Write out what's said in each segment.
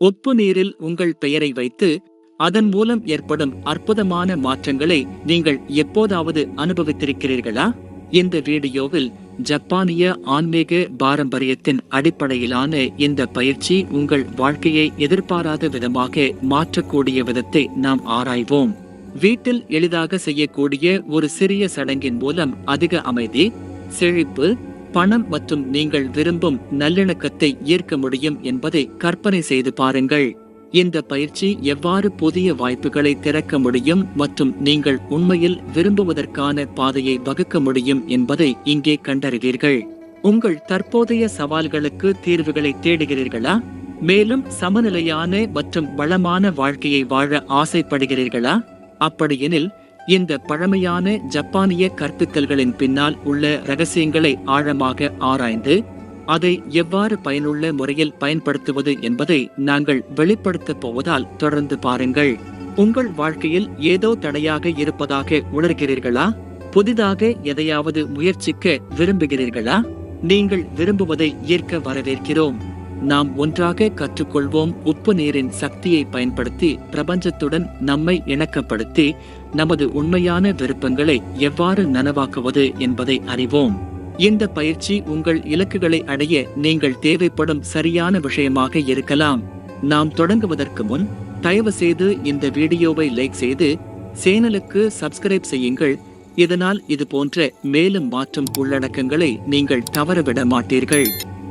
உப்பு நீரில் உங்கள் பெயரை வைத்து அதன் மூலம் ஏற்படும் அற்புதமான மாற்றங்களை நீங்கள் எப்போதாவது அனுபவித்திருக்கிறீர்களா? இந்த வீடியோவில் ஜப்பானிய ஆன்மீக பாரம்பரியத்தின் அடிப்படையிலான இந்த பயிற்சி உங்கள் வாழ்க்கையை எதிர்பாராத விதமாக மாற்றக்கூடிய விதத்தை நாம் ஆராய்வோம். வீட்டில் எளிதாக செய்யக்கூடிய ஒரு சிறிய சடங்கின் மூலம் அதிக அமைதி செழிப்பு பணம் மற்றும் நீங்கள் விரும்பும் நல்லிணக்கத்தை ஈர்க்க முடியும் என்பதை கற்பனை செய்து பாருங்கள். இந்த பயிற்சி எவ்வாறு புதிய வாய்ப்புகளை திறக்க முடியும் மற்றும் நீங்கள் உண்மையில் விரும்புவதற்கான பாதையை வகுக்க முடியும் என்பதை இங்கே கண்டறிவீர்கள். உங்கள் தற்போதைய சவால்களுக்கு தீர்வுகளை தேடுகிறீர்களா? மேலும் சமநிலையான மற்றும் வளமான வாழ்க்கையை வாழ ஆசைப்படுகிறீர்களா? அப்படியெனில் இந்த பழமையான ஜப்பானிய கற்பித்தல்களின் பின்னால் உள்ள ரகசியங்களை ஆழமாக ஆராய்ந்து அதை எவ்வாறு பயனுள்ள முறையில் பயன்படுத்துவது என்பதை நாங்கள் வெளிப்படுத்தப் போவதால் தொடர்ந்து பாருங்கள். உங்கள் வாழ்க்கையில் ஏதோ தடையாக இருப்பதாக உணர்கிறீர்களா? புதிதாக எதையாவது முயற்சிக்க விரும்புகிறீர்களா? நீங்கள் விரும்புவதை ஏற்க வரவேற்கிறோம். நாம் ஒன்றாக கற்றுக்கொள்வோம் உப்பு நீரின் சக்தியை பயன்படுத்தி பிரபஞ்சத்துடன் நம்மை இணக்கப்படுத்தி நமது உண்மையான விருப்பங்களை எவ்வாறு நனவாக்குவது என்பதை அறிவோம். இந்த பயிற்சி உங்கள் இலக்குகளை அடைய நீங்கள் தேவைப்படும் சரியான விஷயமாக இருக்கலாம். நாம் தொடங்குவதற்கு முன் தயவு செய்து இந்த வீடியோவை லைக் செய்து சேனலுக்கு சப்ஸ்கிரைப் செய்யுங்கள். இதனால் இது போன்ற மேலும் மாற்றும் உள்ளடக்கங்களை நீங்கள் தவறவிட மாட்டீர்கள்.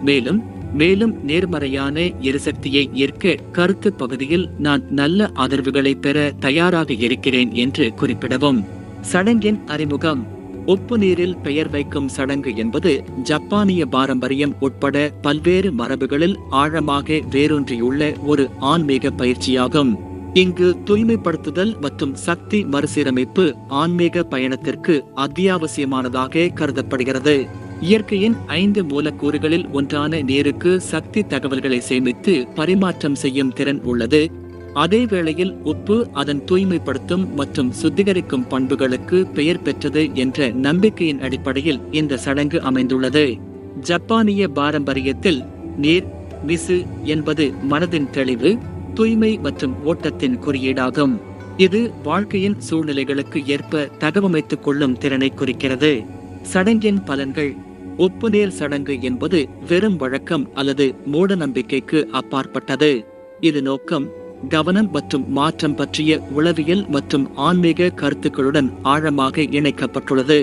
மேலும் மேலும் நேர்மறையான எரிசக்தியை ஏற்க கருத்து பகுதியில் நான் நல்ல ஆதரவுகளை பெற தயாராக இருக்கிறேன் என்று குறிப்பிடவும். சடங்கின் அறிமுகம். உப்பு நீரில் பெயர் வைக்கும் சடங்கு என்பது ஜப்பானிய பாரம்பரியம் உட்பட பல்வேறு மரபுகளில் ஆழமாக வேரூன்றியுள்ள ஒரு ஆன்மீக பயிற்சியாகும். இங்கு தூய்மைப்படுத்துதல் மற்றும் சக்தி மறுசீரமைப்பு ஆன்மீக பயணத்திற்கு அத்தியாவசியமானதாக கருதப்படுகிறது. இயற்கையின் ஐந்து மூலக்கூறுகளில் ஒன்றான நீருக்கு சக்தி தகவல்களை சேமித்து பரிமாற்றம் செய்யும் திறன் உள்ளது. அதே வேளையில் உப்பு அதன் தூய்மைப்படுத்தும் மற்றும் சுத்திகரிக்கும் பண்புகளுக்கு பெயர் பெற்றது என்ற நம்பிக்கையின் அடிப்படையில் இந்த சடங்கு அமைந்துள்ளது. ஜப்பானிய பாரம்பரியத்தில் நீர் மிசு என்பது மனதின் தெளிவு தூய்மை மற்றும் ஓட்டத்தின் குறியீடாகும். இது வாழ்க்கையின் சூழ்நிலைகளுக்கு ஏற்ப தகவமைத்துக் கொள்ளும் திறனை குறிக்கிறது. சடங்கின் பலன்கள். உப்பு நீர் சடங்கு என்பது வெறும் வழக்கம் அல்லது மூட நம்பிக்கைக்கு அப்பாற்பட்டது. இது நோக்கம் கவனம் மற்றும் மாற்றம் பற்றிய உளவியல் மற்றும் ஆன்மீக கருத்துக்களுடன் ஆழமாக இணைக்கப்பட்டுள்ளது.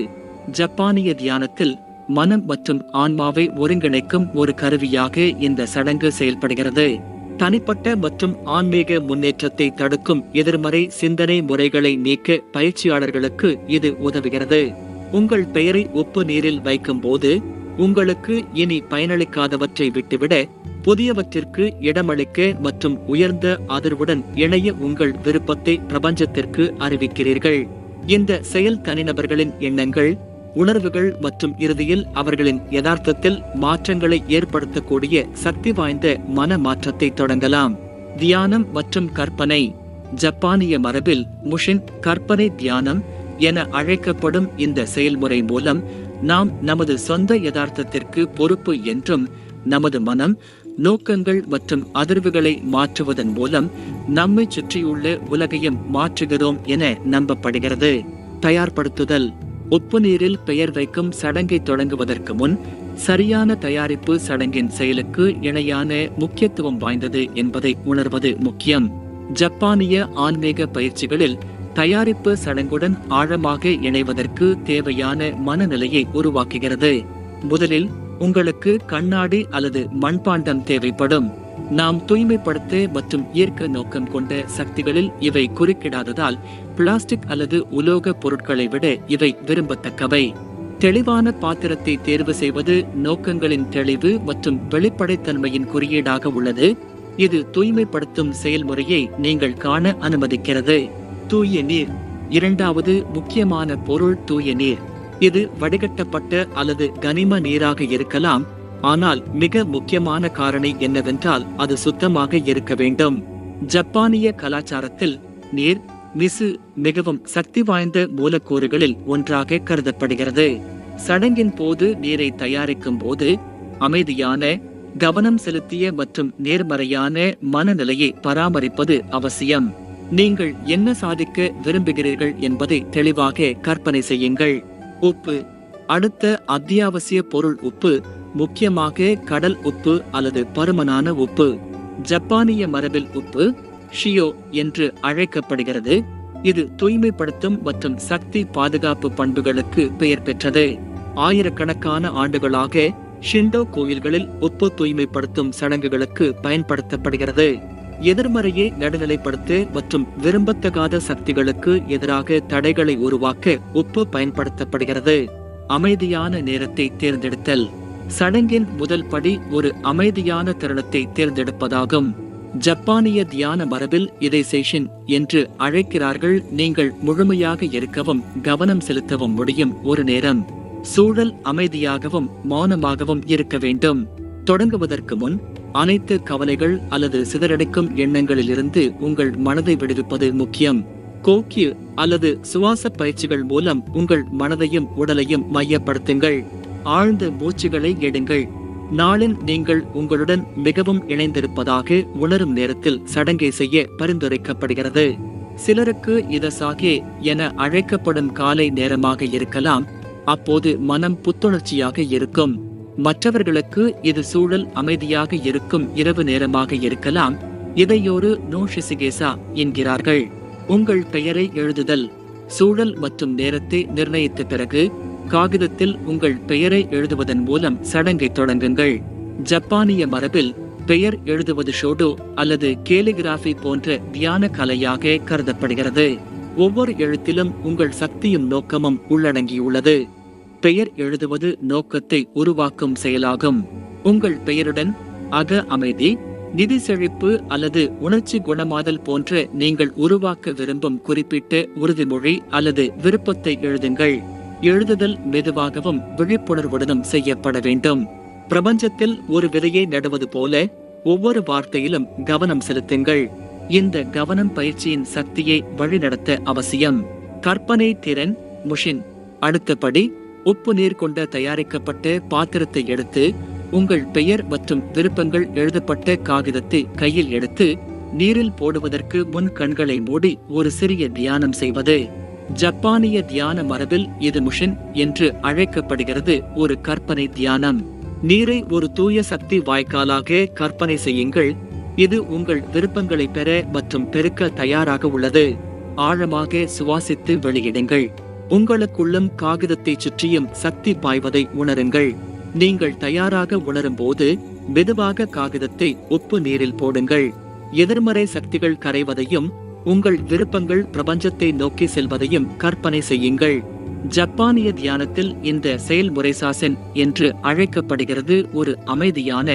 ஜப்பானிய தியானத்தில் மனம் மற்றும் ஆன்மாவை ஒருங்கிணைக்கும் ஒரு கருவியாக இந்த சடங்கு செயல்படுகிறது. தனிப்பட்ட மற்றும் ஆன்மீக முன்னேற்றத்தை தடுக்கும் எதிர்மறை சிந்தனை முறைகளை நீக்க பயிற்சியாளர்களுக்கு இது உதவுகிறது. உங்கள் பெயரை உப்பு நீரில் வைக்கும் போது உங்களுக்கு இனி பயனளிக்காதவற்றை விட்டுவிட புதியவற்றிற்கு இடமளிக்க மற்றும் உயர்ந்த அதிர்வுடன் இணைய உங்கள் விருப்பத்தை பிரபஞ்சத்திற்கு அறிவிக்கிறீர்கள். இந்த செயல் தனிநபர்களின் எண்ணங்கள் உணர்வுகள் மற்றும் இறுதியில் அவர்களின் யதார்த்தத்தில் மாற்றங்களை ஏற்படுத்தக்கூடிய சக்தி வாய்ந்த மன மாற்றத்தை தொடங்கலாம். தியானம் மற்றும் கற்பனை. ஜப்பானிய மரபில் முஷின் கற்பனை தியானம் என அழைக்கப்படும் இந்த செயல்முறை மூலம் நாம் நமது சொந்த யதார்த்தத்திற்கு பொறுப்பு என்றும் நமது மனம் நோக்கங்கள் மற்றும் அதிர்வுகளை மாற்றுவதன் மூலம் நம்மை சுற்றியுள்ள உலகையும் மாற்றுகிறோம் என நம்பப்படுகிறது. தயார்படுத்துதல். உப்பு நீரில் பெயர் வைக்கும் சடங்கை தொடங்குவதற்கு முன் சரியான தயாரிப்பு சடங்கின் செயலுக்கு இணையான முக்கியத்துவம் வாய்ந்தது என்பதை உணர்வது முக்கியம். ஜப்பானிய ஆன்மீக பயிற்சிகளில் தயாரிப்பு சடங்குடன் ஆழமாக இணைவதற்கு தேவையான மனநிலையை உருவாக்குகிறது. முதலில் உங்களுக்கு கண்ணாடி அல்லது மண்பாண்டம் தேவைப்படும். நாம் தூய்மைப்படுத்த மற்றும் ஈர்க்க நோக்கம் கொண்ட சக்திகளில் இவை குறுக்கிடாததால் பிளாஸ்டிக் அல்லது உலோக பொருட்களை விட இவை விரும்பத்தக்கவை. தெளிவான பாத்திரத்தை தேர்வு செய்வது நோக்கங்களின் தெளிவு மற்றும் வெளிப்படைத்தன்மையின் குறியீடாக உள்ளது. இது தூய்மைப்படுத்தும் செயல்முறையை நீங்கள் காண அனுமதிக்கிறது. தூய நீர். இரண்டாவது முக்கியமான பொருள் தூய நீர். இது வடிகட்டப்பட்ட அல்லது கனிம நீராக இருக்கலாம். ஆனால் மிக முக்கியமான காரணி என்னவென்றால் அது சுத்தமாக இருக்க வேண்டும். ஜப்பானிய கலாச்சாரத்தில் நீர் மிசு மிகவும் சக்தி வாய்ந்த மூலக்கூறுகளில் ஒன்றாக கருதப்படுகிறது. சடங்கின் போது நீரை தயாரிக்கும் போது அமைதியான கவனம் செலுத்திய மற்றும் நேர்மறையான மனநிலையை பராமரிப்பது அவசியம். நீங்கள் என்ன சாதிக்க விரும்புகிறீர்கள் என்பதை தெளிவாக கற்பனை செய்யுங்கள். உப்பு. அடுத்த அத்தியாவசிய பொருள் உப்பு முக்கியமாக கடல் உப்பு அல்லது பருமனான உப்பு. ஜப்பானிய மரபில் உப்பு ஷியோ என்று அழைக்கப்படுகிறது. இது தூய்மைப்படுத்தும் மற்றும் சக்தி பாதுகாப்பு பண்புகளுக்கு பெயர் பெற்றது. ஆயிரக்கணக்கான ஆண்டுகளாக ஷிண்டோ கோயில்களில் உப்பு தூய்மைப்படுத்தும் சடங்குகளுக்கு பயன்படுத்தப்படுகிறது. எதிர்மறையை நடுநிலைப்படுத்த மற்றும் விரும்பத்தகாத சக்திகளுக்கு எதிராக தடைகளை உருவாக்க உப்பு பயன்படுத்தப்படுகிறது. அமைதியான நேரத்தை தேர்ந்தெடுத்தல். சடங்கின் முதல் படி ஒரு அமைதியான தருணத்தை தேர்ந்தெடுப்பதாகும். ஜப்பானிய தியான மரபில் இதை சேஷன் என்று அழைக்கிறார்கள். நீங்கள் முழுமையாக இருக்கவும் கவனம் செலுத்தவும் முடியும் ஒரு நேரம். சூழல் அமைதியாகவும் மௌனமாகவும் இருக்க வேண்டும். தொடங்குவதற்கு முன் அனைத்து கவலைகள் அல்லது சிதறடிக்கும் எண்ணங்களிலிருந்து உங்கள் மனதை விடுவிப்பது முக்கியம். கோக்கி அல்லது சுவாச பயிற்சிகள் மூலம் உங்கள் மனதையும் உடலையும் மையப்படுத்துங்கள். ஆழ்ந்த மூச்சுகளை எடுங்கள். நாளில் நீங்கள் உங்களுடன் மிகவும் இணைந்திருப்பதாக உணரும் நேரத்தில் சடங்கை செய்ய பரிந்துரைக்கப்படுகிறது. சிலருக்கு இதசாகே என அழைக்கப்படும் காலை நேரமாக இருக்கலாம். அப்போது மனம் புத்துணர்ச்சியாக இருக்கும். மற்றவர்களுக்கு இது சூழல் அமைதியாக இருக்கும் இரவு நேரமாக இருக்கலாம். இதையொரு நோஷிசிகேசா என்கிறார்கள். உங்கள் பெயரை எழுதுதல். சூழல் மற்றும் நேரத்தை நிர்ணயித்த பிறகு காகிதத்தில் உங்கள் பெயரை எழுதுவதன் மூலம் சடங்கை தொடங்குங்கள். ஜப்பானிய மரபில் பெயர் எழுதுவது ஷோடோ அல்லது கேலிகிராஃபி போன்ற தியான கலையாக கருதப்படுகிறது. ஒவ்வொரு எழுத்திலும் உங்கள் சக்தியும் நோக்கமும் உள்ளடங்கியுள்ளது. பெயர் எழுதுவது நோக்கத்தை உருவாக்கும் செயலாகும். உங்கள் பெயருடன் அக அமைதி நிதி செழிப்பு அல்லது உணர்ச்சி குணமாதல் போன்ற நீங்கள் உருவாக்க விரும்பும் குறிப்பிட்ட உறுதிமொழி அல்லது விருப்பத்தை எழுதுங்கள். எழுதுதல் மெதுவாகவும் விழிப்புணர்வுடனும் செய்யப்பட வேண்டும். பிரபஞ்சத்தில் ஒரு விதையை நடுவது போல ஒவ்வொரு வார்த்தையிலும் கவனம் செலுத்துங்கள். இந்த கவனம் பயிற்சியின் சக்தியை வழிநடத்த அவசியம். கற்பனை திறன் முஷின். அடுத்தபடி உப்பு நீர் கொண்ட தயாரிக்கப்பட்ட பாத்திரத்தை எடுத்து உங்கள் பெயர் மற்றும் விருப்பங்கள் எழுதப்பட்ட காகிதத்தை கையில் எடுத்து நீரில் போடுவதற்கு முன் கண்களை மூடி ஒரு சிறிய தியானம் செய்வது. ஜப்பானிய தியான மரபில் இது முஷின் என்று அழைக்கப்படுகிறது ஒரு கற்பனை தியானம். நீரை ஒரு தூய சக்தி வாய்க்காலாக கற்பனை செய்யுங்கள். இது உங்கள் விருப்பங்களை பெற மற்றும் பெருக்க தயாராக உள்ளது. ஆழமாக சுவாசித்து வெளியிடுங்கள். உங்களுக்குள்ளும் காகிதத்தை சுற்றியும் சக்தி பாய்வதை உணருங்கள். நீங்கள் தயாராக உணரும் போது மெதுவாக காகிதத்தை உப்பு நீரில் போடுங்கள். எதிர்மறை சக்திகள் கரைவதையும் உங்கள் விருப்பங்கள் பிரபஞ்சத்தை நோக்கி செல்வதையும் கற்பனை செய்யுங்கள். ஜப்பானிய தியானத்தில் இந்த செயல்முறை சாசன் என்று அழைக்கப்படுகிறது ஒரு அமைதியான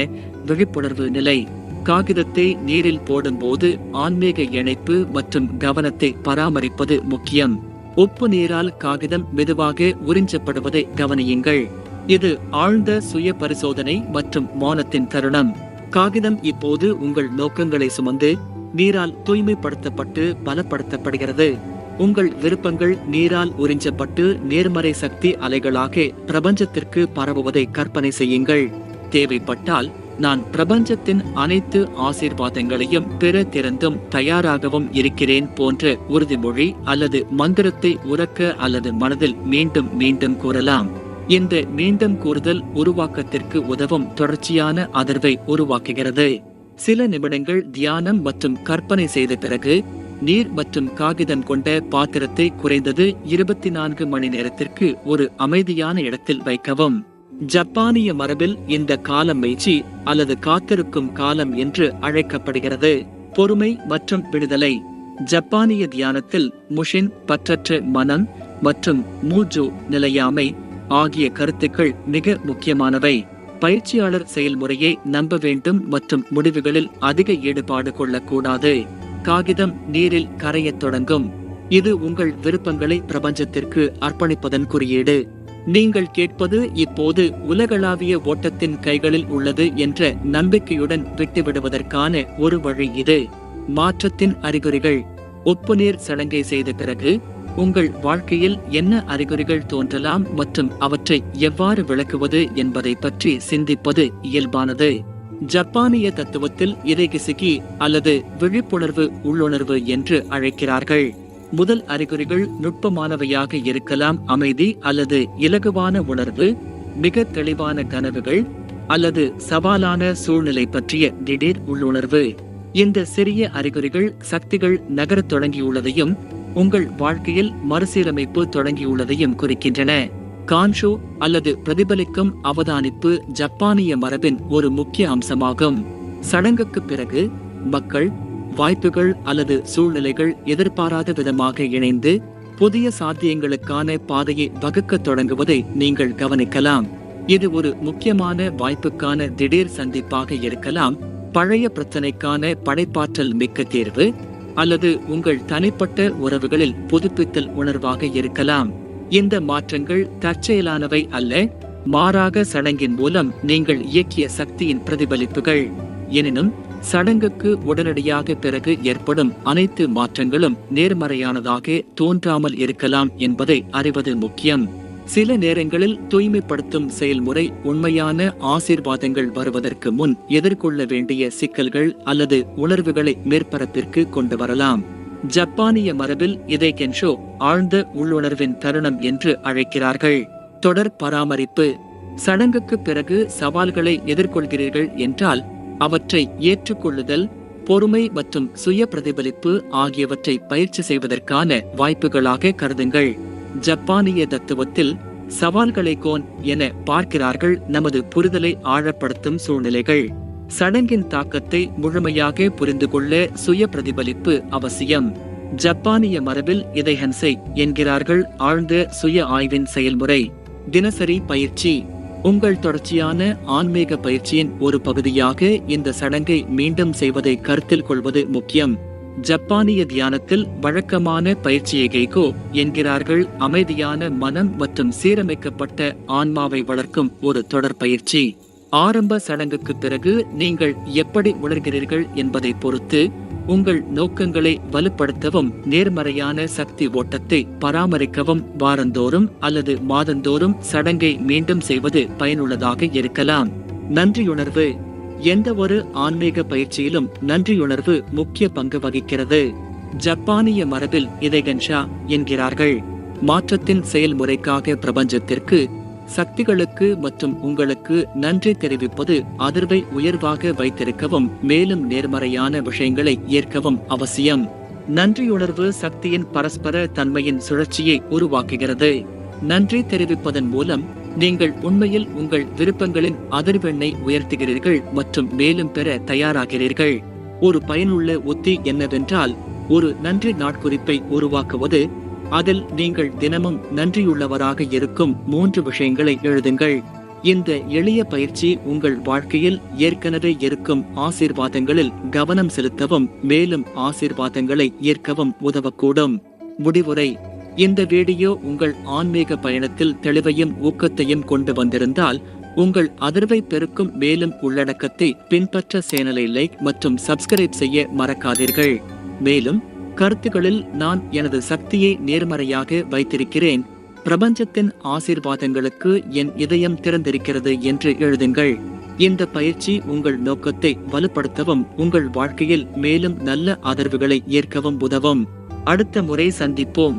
விழிப்புணர்வு நிலை. காகிதத்தை நீரில் போடும்போது ஆன்மீக இணைப்பு மற்றும் கவனத்தை பராமரிப்பது முக்கியம். உப்பு நீரால் காகிதம் மெதுவாக உறிஞ்சப்படுவதை கவனியுங்கள். இது ஆழ்ந்த சுய பரிசோதனை மற்றும் மௌனத்தின் தருணம். காகிதம் இப்போது உங்கள் நோக்கங்களை சுமந்து நீரால் தூய்மைப்படுத்தப்பட்டு பலப்படுத்தப்படுகிறது. உங்கள் விருப்பங்கள் நீரால் உறிஞ்சப்பட்டு நேர்மறை சக்தி அலைகளாக பிரபஞ்சத்திற்கு பரவுவதை கற்பனை செய்யுங்கள். தேவைப்பட்டால் நான் பிரபஞ்சத்தின் அனைத்து ஆசீர்வாதங்களையும் பெற திறந்தும் தயாராகவும் இருக்கிறேன் போன்ற உறுதிமொழி அல்லது மந்திரத்தை உறக்க அல்லது மனதில் மீண்டும் மீண்டும் கூறலாம். இந்த மீண்டும் கூறுதல் உருவாக்கத்திற்கு உதவும் தொடர்ச்சியான அதிர்வை உருவாக்குகிறது. சில நிமிடங்கள் தியானம் மற்றும் கற்பனை செய்த பிறகு நீர் மற்றும் காகிதம் கொண்ட பாத்திரத்தை குறைந்தது இருபத்தி நான்கு மணி நேரத்திற்கு ஒரு அமைதியான இடத்தில் வைக்கவும். ஜப்பானிய மரபில் இந்த காலம் மெய்ச்சி அல்லது காத்திருக்கும் காலம் என்று அழைக்கப்படுகிறது. பொறுமை மற்றும் விடுதலை. ஜப்பானிய தியானத்தில் முஷின் பற்றற்ற மனம் மற்றும் மூஜு நிலையாமை ஆகிய கருத்துக்கள் மிக முக்கியமானவை. பயிற்சியாளர் செயல்முறையை நம்ப வேண்டும் மற்றும் முடிவுகளில் அதிக ஈடுபாடு கொள்ளக்கூடாது. காகிதம் நீரில் கரையத் தொடங்கும். இது உங்கள் விருப்பங்களை பிரபஞ்சத்திற்கு அர்ப்பணிப்பதன் குறியீடு. நீங்கள் கேட்பது இப்போது உலகளாவிய ஓட்டத்தின் கைகளில் உள்ளது என்ற நம்பிக்கையுடன் விட்டுவிடுவதற்கான ஒரு வழி இது. மாற்றத்தின் அறிகுறிகள். உப்பு நீர் சடங்கை செய்த பிறகு உங்கள் வாழ்க்கையில் என்ன அறிகுறிகள் தோன்றலாம் மற்றும் அவற்றை எவ்வாறு விளக்குவது என்பதை பற்றி சிந்திப்பது இயல்பானது. ஜப்பானிய தத்துவத்தில் இதை கிசுகி அல்லது விழிப்புணர்வு உள்ளுணர்வு என்று அழைக்கிறார்கள். முதல் அறிகுறிகள் நுட்பமானவையாக இருக்கலாம். அமைதி அல்லது இலகுவான உணர்வு மிக தெளிவான கனவுகள் அல்லது சவாலான சூழ்நிலை பற்றிய திடீர் உள்ளுணர்வு. இந்த சிறிய அறிகுறிகள் சக்திகள் நகரத் தொடங்கியுள்ளதையும் உங்கள் வாழ்க்கையில் மறுசீரமைப்பு தொடங்கியுள்ளதையும் குறிக்கின்றன. கான்ஷோ அல்லது பிரதிபலிக்கும் அவதானிப்பு ஜப்பானிய மரபின் ஒரு முக்கிய அம்சமாகும். சடங்குக்கு பிறகு மக்கள் வாய்ப்புகள் அல்லது சூழ்நிலைகள் எதிர்பாராத விதமாக இணைந்து புதிய சாத்தியங்களுக்கான பாதையை வகுக்க தொடங்குவதை நீங்கள் கவனிக்கலாம். இது ஒரு முக்கியமான வாய்ப்புக்கான திடீர் சந்திப்பாக இருக்கலாம். பழைய பிரச்சனைக்கான படைப்பாற்றல் மிக்க தேர்வு அல்லது உங்கள் தனிப்பட்ட உறவுகளில் புதுப்பித்தல் உணர்வாக இருக்கலாம். இந்த மாற்றங்கள் தற்செயலானவை அல்ல மாறாக சடங்கின் மூலம் நீங்கள் இயக்கிய சக்தியின் பிரதிபலிப்புகள். எனினும் சடங்குக்கு உடனடியாக பிறகு ஏற்படும் அனைத்து மாற்றங்களும் நேர்மறையானதாக தோன்றாமல் இருக்கலாம் என்பதை அறிவது முக்கியம். சில நேரங்களில் தூய்மைப்படுத்தும் செயல்முறை உண்மையான ஆசீர்வாதங்கள் வருவதற்கு முன் எதிர்கொள்ள வேண்டிய சிக்கல்கள் அல்லது உணர்வுகளை மேற்பரப்பிற்கு கொண்டு வரலாம். ஜப்பானிய மரபில் இதை கென்ஷோ ஆழ்ந்த உள்ளுணர்வின் தருணம் என்று அழைக்கிறார்கள். தொடர் பராமரிப்பு. சடங்குக்கு பிறகு சவால்களை எதிர்கொள்கிறீர்கள் என்றால் அவற்றை ஏற்றுக்கொள்ளுதல் பொறுமை மற்றும் சுய பிரதிபலிப்பு ஆகியவற்றை பயிற்சி செய்வதற்கான வாய்ப்புகளாக கருதுங்கள். ஜப்பானிய தத்துவத்தில் சவால்களை கோன் என பார்க்கிறார்கள் நமது புரிதலை ஆழப்படுத்தும் சூழ்நிலைகள். சடங்கின் தாக்கத்தை முழுமையாக புரிந்து கொள்ள சுய பிரதிபலிப்பு அவசியம். ஜப்பானிய மரபில் இதை ஹன்சை என்கிறார்கள் ஆழ்ந்த சுய ஆய்வின் செயல்முறை. தினசரி பயிற்சி. உங்கள் தொடர்ச்சியான ஆன்மீக பயிற்சியின் ஒரு பகுதியாக இந்த சடங்கை மீண்டும் செய்வதை கருத்தில் கொள்வது முக்கியம். ஜப்பானிய தியானத்தில் வழக்கமான பயிற்சியை கைகோ என்கிறார்கள் அமைதியான மனம் மற்றும் சீரமைக்கப்பட்ட ஆன்மாவை வளர்க்கும் ஒரு தொடர் பயிற்சி. ஆரம்ப சடங்குக்கு பிறகு நீங்கள் எப்படி உணர்கிறீர்கள் என்பதை பொறுத்து உங்கள் நோக்கங்களை வலுப்படுத்தவும் நேர்மறையான சக்தி ஓட்டத்தை பராமரிக்கவும் வாரந்தோறும் அல்லது மாதந்தோறும் சடங்கை மீண்டும் செய்வது பயனுள்ளதாக இருக்கலாம். நன்றியுணர்வு. எந்த ஒரு ஆன்மீக பயிற்சியிலும் நன்றியுணர்வு முக்கிய பங்கு வகிக்கிறது. ஜப்பானிய மரபில் இதை கன்ஷா என்கிறார்கள். மாற்றத்தின் செயல்முறைக்காக பிரபஞ்சத்திற்கு சக்திகளுக்கு மற்றும் உங்களுக்கு நன்றி தெரிவிப்பது அதிர்வை உயர்வாக வைத்திருக்கவும் மேலும் நேர்மறையான விஷயங்களை ஏற்கவும் அவசியம். நன்றியுணர்வு சக்தியின் பரஸ்பர தன்மையின் சுழற்சியை உருவாக்குகிறது. நன்றி தெரிவிப்பதன் மூலம் நீங்கள் உண்மையில் உங்கள் விருப்பங்களின் அதிர்வெண்ணை உயர்த்துகிறீர்கள் மற்றும் மேலும் பெற தயாராகிறீர்கள். ஒரு பயனுள்ள உத்தி என்னவென்றால் ஒரு நன்றி நாட்குறிப்பை உருவாக்குவது அதில் நீங்கள் தினமும் நன்றியுள்ளவராக இருக்கும் மூன்று விஷயங்களை எழுதுங்கள். இந்த எளிய பயிற்சி உங்கள் வாழ்க்கையில் ஏற்கனவே இருக்கும் ஆசீர்வாதங்களில் கவனம் செலுத்தவும் மேலும் ஆசீர்வாதங்களை ஏற்கவும் உதவக்கூடும். முடிவுரை இந்த வீடியோ உங்கள் ஆன்மீக பயணத்தில் தெளிவையும் ஊக்கத்தையும் கொண்டு வந்திருந்தால் உங்கள் அதிர்வை பெருக்கும் மேலும் உள்ளடக்கத்தை பின்பற்ற சேனலை லைக் மற்றும் சப்ஸ்கிரைப் செய்ய மறக்காதீர்கள். மேலும் கருத்துக்களில் நான் எனது சக்தியை நேர்மறையாக வைத்திருக்கிறேன். பிரபஞ்சத்தின் ஆசீர்வாதங்களுக்கு என் இதயம் திறந்திருக்கிறது என்று எழுதுங்கள். இந்த பயிற்சி உங்கள் நோக்கத்தை வலுப்படுத்தவும் உங்கள் வாழ்க்கையில் மேலும் நல்ல ஆதரவுகளை ஏற்கவும் உதவும். அடுத்த முறை சந்திப்போம்.